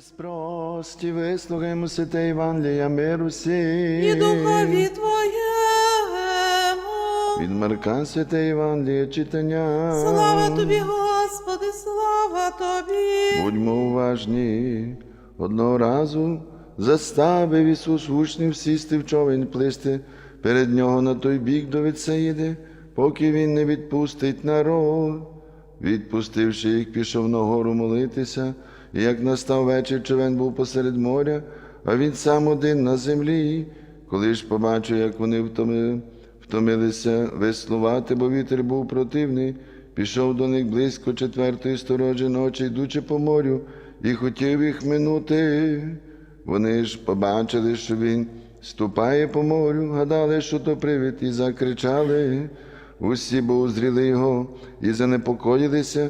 Спрості вислухаймо святе Євангелія миру всім. і духові Твоєму. Від Марка святе Євангелія читання. Слава Тобі, Господи, слава Тобі. Будьмо уважні. Одного разу заставив Ісус учнів сісти в човен плисти перед нього на той бік до Віцеїди, поки він не відпустить народ. Відпустивши їх, пішов на гору молитися, і як настав вечір, човен був посеред моря, а він сам один на землі. Коли ж побачив, як вони втоми- втомилися веслувати, бо вітер був противний, пішов до них близько четвертої сторожі ночі, йдучи по морю, і хотів їх минути. Вони ж побачили, що він ступає по морю, гадали, що то привид, і закричали. Усі бо узріли його і занепокоїлися,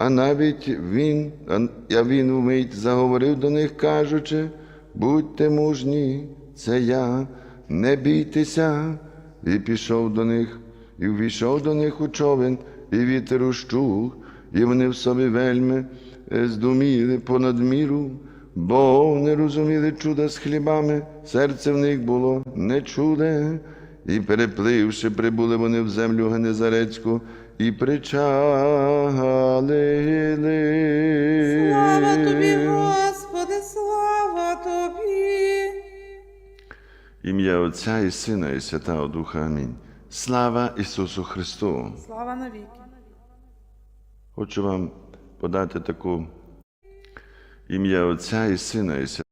а навіть він, а- він вмить заговорив до них, кажучи, будьте мужні, це я, не бійтеся. І пішов до них, і ввійшов до них у човен, і вітер ущух, і вони в собі вельми е, здуміли понад міру, бо не розуміли чуда з хлібами, серце в них було нечуле. І перепливши, прибули вони в землю Генезарецьку і Слава Тобі, Господи, слава Тобі. Ім'я Отця і Сина, і Святого Духа. Амінь. Слава Ісусу Христу! Слава навіки. Хочу вам подати таку ім'я Отця і Сина і Святого.